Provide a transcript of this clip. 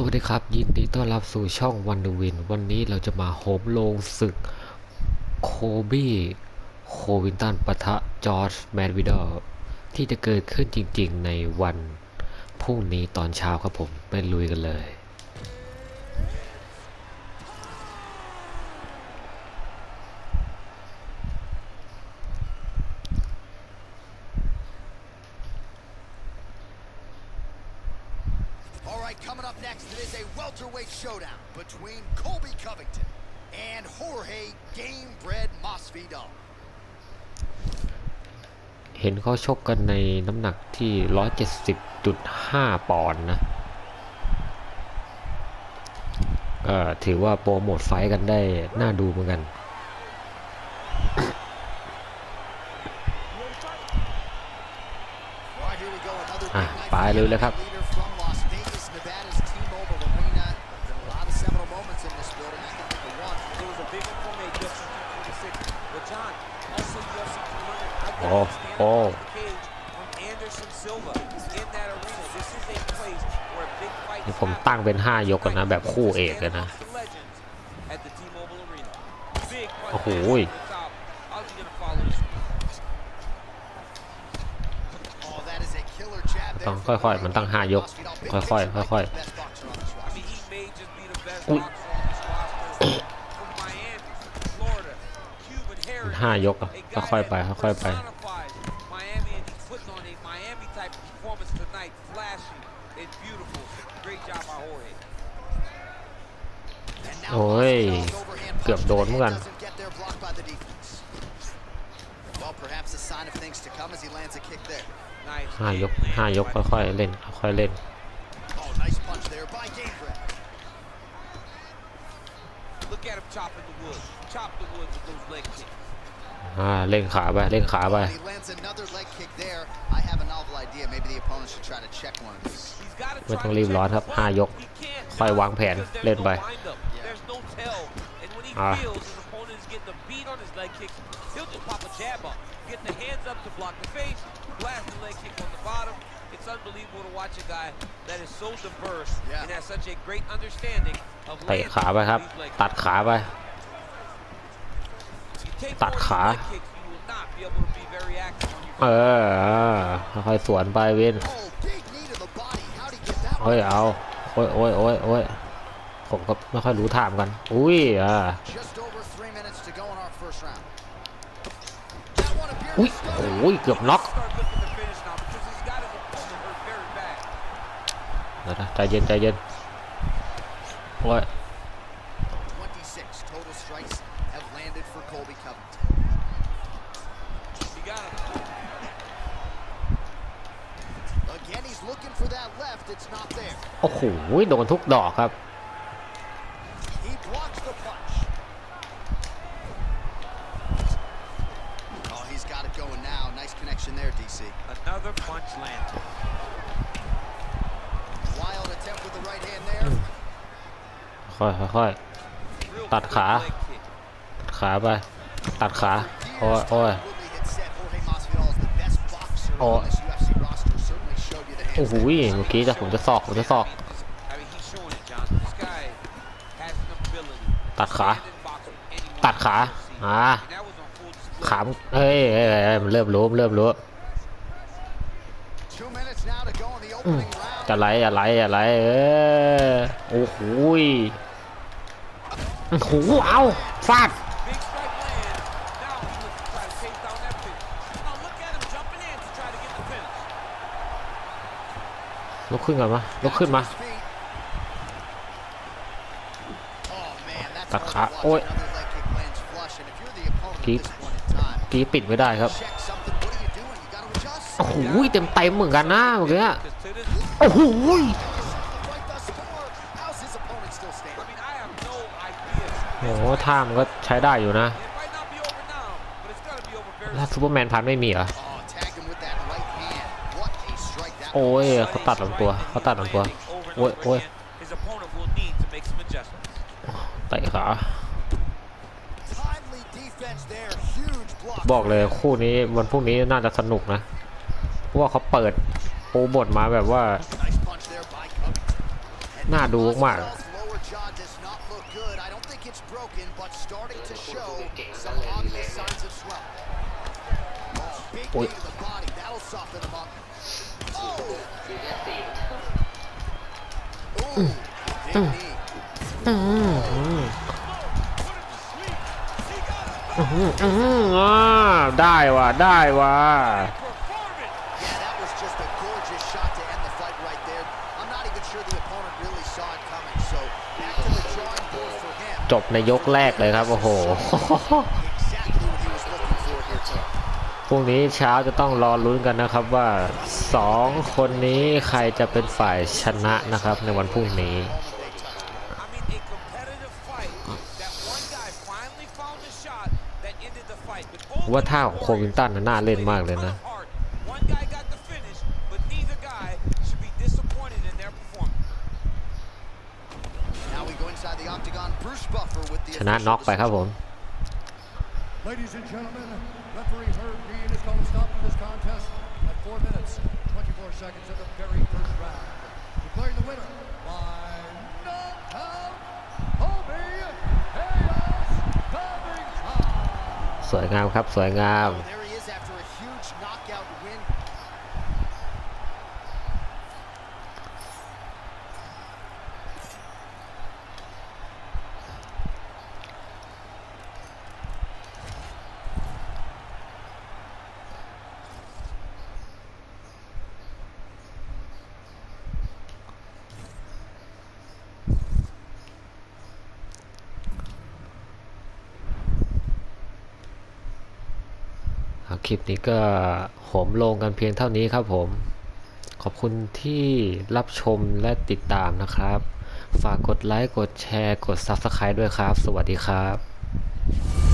สวัสดีครับยินดีต้อนรับสู่ช่องวันดูวินวันนี้เราจะมาโหมโลงศึกโคบี้โควินตันปะทะจอร์จแมนวิดอลที่จะเกิดขึ้นจริงๆในวันพรุ่งนี้ตอนเช้าครับผมไปลุยกันเลย Coming up next, it is a welterweight showdown between Colby Covington and Jorge Gamebred Masvidal. เห็นเขาชกกันในน้ำหนักที่170.5ปอนด์นะถือว่าโปรโมทไฟกันได้น่าดูเหมือนกันอ่ะไปเลยแล้ครับ Oh, oh. ผมตั้งเป็น5ยกกันนะแบบคู่เอกกันนะ โอ้โหต้องค่อยๆ มันตั้ง 5 ยก ค่อยๆค่อยๆห้ายกอะค่อยๆไป ค่อยๆไป Miami type of performance tonight, flashy and beautiful. Great job by Jorge. โอ้ยเกือบโดนเหมือนกันห้ายกห้ายกค่อยๆเล่นค่อยๆเล่นอ่าเล่นขาไปเล่นขาไไม่ต้องรีบร้อนครับ5ยก ค่อยวางแผนเล่นไป อ่าเตะขาไปครับ ตัดขาไป ตัดขาเออค่อยสวนไปวนโอ้ยเอาโอ้ยโอ้ยโอ้ยโอ้ยผมก็ไม่ค่อยรู้ถามกัน อุ้ยอ่ะอุ้ยโอ้ยเกือบน็อกนะใจเย็นใจเย็นโอ้ย got him. Again, he's looking for that left. It's not there. โอ้โหโดนทุกดอกครับ He blocks the punch. Oh, he's got it going now. Nice connection there, DC. Another punch landed. Wild attempt with the right hand there. ค่อยค่อยๆตัดขาตัดขาไปตัดขาโอ้ยโอ้ยโอ้โห เมื่อกี้จะผมจะสอกผมจะสอกตัดขาตัดขาอ่าขามเฮ้ยมันเริ่มรู้เริ่มรู้จะไหละไหละไหลเออโอ้โหโอ้โหเอาฟาดลุกขึ้นก่อนมาลุกขึ้นมาตักขาโอ้ยกีกีปิดไม่ได้ครับ โอ้โหเต็มเต็มเหมือนกันนะเมื่อกี้โอ้โหโอ้โหท่ามันก็ใช้ได้อยู่นะถ้าซูเปอร์แมนพันไม่มีเหรอโอ้ยเขาตัดลำตัวเขาตัดลำตัวโอ้ยโอ้ยเตะขาบอกเลยคู่นี้วันพรุ่งนี้น่าจะสนุกนะเพราะว่าเขาเปิดปูบทมาแบบว่า น่าดูมากโอ้ยได้ว่ะได้ว่ะจบในยกแรกเลยครับโอ้โหพรุ่งนี้เช้าจะต้องรอลุ้นกันนะครับว่า2คนนี้ใครจะเป็นฝ่ายชนะนะครับในวันพรุ่งนี้ว่าท่าของโควินตันน่าเล่นมากเลยนะ ชนะน็อกไปครับผม Ladies and gentlemen, referee Herb Dean is going to stop this contest at 4 minutes, 24 seconds of the very first round. Declaring the winner by knockout, Kobe Chaos Covington. สวยงามครับคลิปนี้ก็หอมลงกันเพียงเท่านี้ครับผม ขอบคุณที่รับชมและติดตามนะครับ ฝากกดไลค์ กดแชร์ กด Subscribe ด้วยครับ สวัสดีครับ